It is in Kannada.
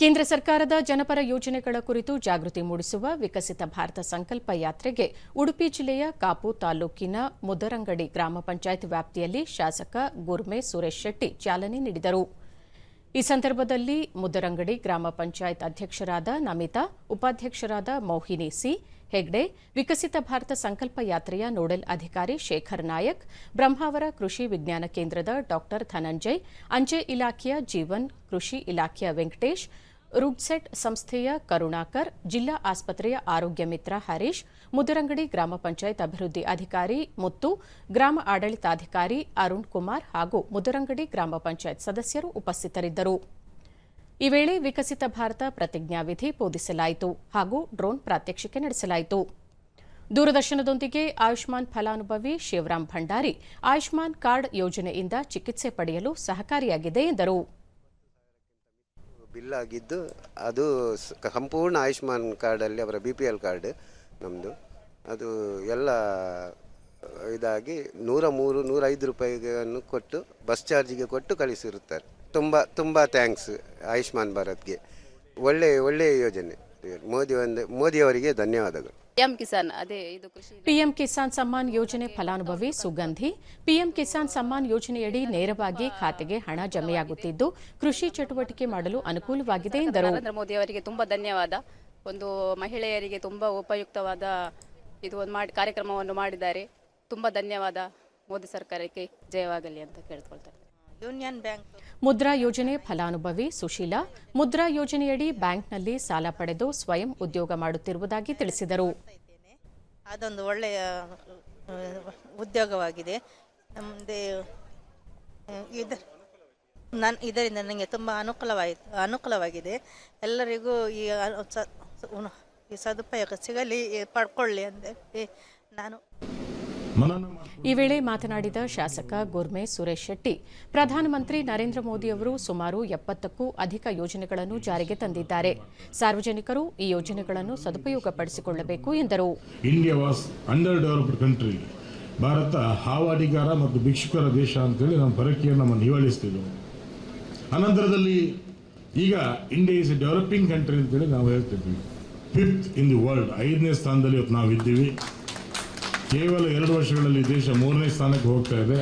ಕೇಂದ್ರ ಸರ್ಕಾರದ ಜನಪರ ಯೋಜನೆಗಳ ಕುರಿತು ಜಾಗೃತಿ ಮೂಡಿಸುವ ವಿಕಸಿತ ಭಾರತ ಸಂಕಲ್ಪ ಯಾತ್ರೆಗೆ ಉಡುಪಿ ಜಿಲ್ಲೆಯ ಕಾಪು ತಾಲೂಕಿನ ಮುದರಂಗಡಿ ಗ್ರಾಮ ಪಂಚಾಯತ್ ವ್ಯಾಪ್ತಿಯಲ್ಲಿ ಶಾಸಕ ಗುರ್ಮೆ ಸುರೇಶ್ ಶೆಟ್ಟಿ ಚಾಲನೆ ನೀಡಿದರು. ಈ ಸಂದರ್ಭದಲ್ಲಿ ಮುದರಂಗಡಿ ಗ್ರಾಮ ಪಂಚಾಯತ್ ಅಧ್ಯಕ್ಷರಾದ ನಮಿತಾ, ಉಪಾಧ್ಯಕ್ಷರಾದ ಮೋಹಿನಿ ಸಿ ಹೆಗ್ಡೆ, ವಿಕಸಿತ ಭಾರತ ಸಂಕಲ್ಪ ಯಾತ್ರೆಯ ನೋಡೆಲ್ ಅಧಿಕಾರಿ ಶೇಖರ್ ನಾಯಕ್, ಬ್ರಹ್ಮಾವರ ಕೃಷಿ ವಿಜ್ಞಾನ ಕೇಂದ್ರದ ಡಾಕ್ಟರ್ ಧನಂಜಯ್, ಅಂಚೆ ಇಲಾಖೆಯ ಜೀವನ್, ಕೃಷಿ ಇಲಾಖೆಯ ವೆಂಕಟೇಶ್, ರುಡ್ಸೆಟ್ ಸಂಸ್ಥೆಯ ಕರುಣಾಕರ್, ಜಿಲ್ಲಾ ಆಸ್ಪತ್ರೆಯ ಆರೋಗ್ಯ ಮಿತ್ರ ಹರೀಶ್, ಮುದರಂಗಡಿ ಗ್ರಾಮ ಪಂಚಾಯತ್ ಅಭಿವೃದ್ಧಿ ಅಧಿಕಾರಿ ಮುತ್ತು, ಗ್ರಾಮ ಆಡಳಿತಾಧಿಕಾರಿ ಅರುಣ್ ಕುಮಾರ್ ಹಾಗೂ ಮುದರಂಗಡಿ ಗ್ರಾಮ ಪಂಚಾಯತ್ ಸದಸ್ಯರು ಉಪಸ್ಥಿತರಿದ್ದರು. ಈ ವೇಳೆ ವಿಕಸಿತ ಭಾರತ ಪ್ರತಿಜ್ಞಾವಿಧಿ ಬೋಧಿಸಲಾಯಿತು ಹಾಗೂ ಡ್ರೋನ್ ಪ್ರಾತ್ಯಕ್ಷಿಕೆ ನಡೆಸಲಾಯಿತು. ದೂರದರ್ಶನದೊಂದಿಗೆ ಆಯುಷ್ಮಾನ್ ಫಲಾನುಭವಿ ಶಿವರಾಮ್ ಭಂಡಾರಿ ಆಯುಷ್ಮಾನ್ ಕಾರ್ಡ್ ಯೋಜನೆಯಿಂದ ಚಿಕಿತ್ಸೆ ಪಡೆಯಲು ಸಹಕಾರಿಯಾಗಿದೆ ಎಂದರು. ಬಿಲ್ ಆಗಿದ್ದು ಅದು ಸಂಪೂರ್ಣ ಆಯುಷ್ಮಾನ್ ಕಾರ್ಡಲ್ಲಿ ಅವರ ಬಿ ಪಿ ಎಲ್ ಕಾರ್ಡ್ ನಮ್ಮದು ಅದು ಎಲ್ಲ, ಇದಾಗಿ ನೂರ ಮೂರು, ನೂರೈದು ರೂಪಾಯಿಗಳನ್ನು ಕೊಟ್ಟು ಬಸ್ ಚಾರ್ಜಿಗೆ ಕೊಟ್ಟು ಕಳಿಸಿರುತ್ತಾರೆ. ತುಂಬ ತುಂಬ ಥ್ಯಾಂಕ್ಸ್ ಆಯುಷ್ಮಾನ್ ಭಾರತ್ಗೆ. ಒಳ್ಳೆ ಒಳ್ಳೆಯ ಯೋಜನೆ. ಮೋದಿ ಒಂದು ಮೋದಿಯವರಿಗೆ ಧನ್ಯವಾದಗಳು. ಪಿಎಂ ಕಿಸಾನ್ ಅದೇ ಇದು ಕೃಷಿ ಪಿಎಂ ಕಿಸಾನ್ ಸಮ್ಮಾನ್ ಯೋಜನೆ ಫಲಾನುಭವಿ ಸುಗಂಧಿ. ಪಿಎಂ ಕಿಸಾನ್ ಸಮ್ಮಾನ್ ಯೋಜನೆಯಡಿ ನೇರವಾಗಿ ಖಾತೆಗೆ ಹಣ ಜಮೆಯಾಗುತ್ತಿದ್ದು ಕೃಷಿ ಚಟುವಟಿಕೆ ಮಾಡಲು ಅನುಕೂಲವಾಗಿದೆ ಎಂದರು. ನರೇಂದ್ರ ಮೋದಿ ಅವರಿಗೆ ತುಂಬಾ ಧನ್ಯವಾದ. ಒಂದು ಮಹಿಳೆಯರಿಗೆ ತುಂಬಾ ಉಪಯುಕ್ತವಾದ ಇದು ಒಂದು ಮಾಡಿ ಕಾರ್ಯಕ್ರಮವನ್ನು ಮಾಡಿದ್ದಾರೆ. ತುಂಬಾ ಧನ್ಯವಾದ ಮೋದಿ ಸರ್ಕಾರಕ್ಕೆ. ಜಯವಾಗಲಿ ಅಂತ ಕೇಳ್ಕೊಳ್ತಾರೆ ಯೂನಿಯನ್ ಬ್ಯಾಂಕ್. ಮುದ್ರಾ ಯೋಜನೆ ಫಲಾನುಭವಿ ಸುಶೀಲಾ ಮುದ್ರಾ ಯೋಜನೆಯಡಿ ಬ್ಯಾಂಕ್ನಲ್ಲಿ ಸಾಲ ಪಡೆದು ಸ್ವಯಂ ಉದ್ಯೋಗ ಮಾಡುತ್ತಿರುವುದಾಗಿ ತಿಳಿಸಿದರು. ಅದೊಂದು ಒಳ್ಳೆಯ ಉದ್ಯೋಗವಾಗಿದೆ. ನಾನು ಇದರಿಂದ ನನಗೆ ತುಂಬ ಅನುಕೂಲವಾಯಿತು ಅನುಕೂಲವಾಗಿದೆ. ಎಲ್ಲರಿಗೂ ಈ ಈ ಸದುಪಯೋಗ ಸಿಗಲಿ ಪಡ್ಕೊಳ್ಳಿ ಅಂತ ನಾನು ಈ ವೇಳೆ ಮಾತನಾಡಿದ ಶಾಸಕ ಗುರ್ಮೆ ಸುರೇಶ್ ಶೆಟ್ಟಿ, ಪ್ರಧಾನಮಂತ್ರಿ ನರೇಂದ್ರ ಮೋದಿ ಅವರು ಸುಮಾರು ಎಪ್ಪತ್ತಕ್ಕೂ ಅಧಿಕ ಯೋಜನೆಗಳನ್ನು ಜಾರಿಗೆ ತಂದಿದ್ದಾರೆ. ಸಾರ್ವಜನಿಕರು ಈ ಯೋಜನೆಗಳನ್ನು ಸದುಪಯೋಗಪಡಿಸಿಕೊಳ್ಳಬೇಕು ಎಂದರು. ಇಂಡಿಯಾ ಅಂಡರ್ ಕಂಟ್ರಿ ಭಾರತ ಹಾವಾಡಿಗಾರ ಮತ್ತು ಭಿಕ್ಷುಕರ ದೇಶ ಅಂತೇಳಿ ನಮ್ಮ ಪರಕೆಯನ್ನು ನಮ್ಮ ನಿವಾಳಿಸ್ತಿದ್ದವು ಅನಂತರದಲ್ಲಿ ಈಗ India is a developing country ಅಂತೇಳಿ ನಾವು ಹೇಳ್ತಿದ್ವಿ. ಫಿಫ್ತ್ ಇನ್ ದಿ ವರ್ಲ್ಡ್ ಐದನೇ ಸ್ಥಾನದಲ್ಲಿ ಇವತ್ತು ನಾವು ಇದ್ದೀವಿ ಕೇವಲ ಎರಡು ವರ್ಷಗಳಲ್ಲಿ ದೇಶ ಮೂರನೇ ಸ್ಥಾನಕ್ಕೆ ಹೋಗ್ತಾ ಇದೆ.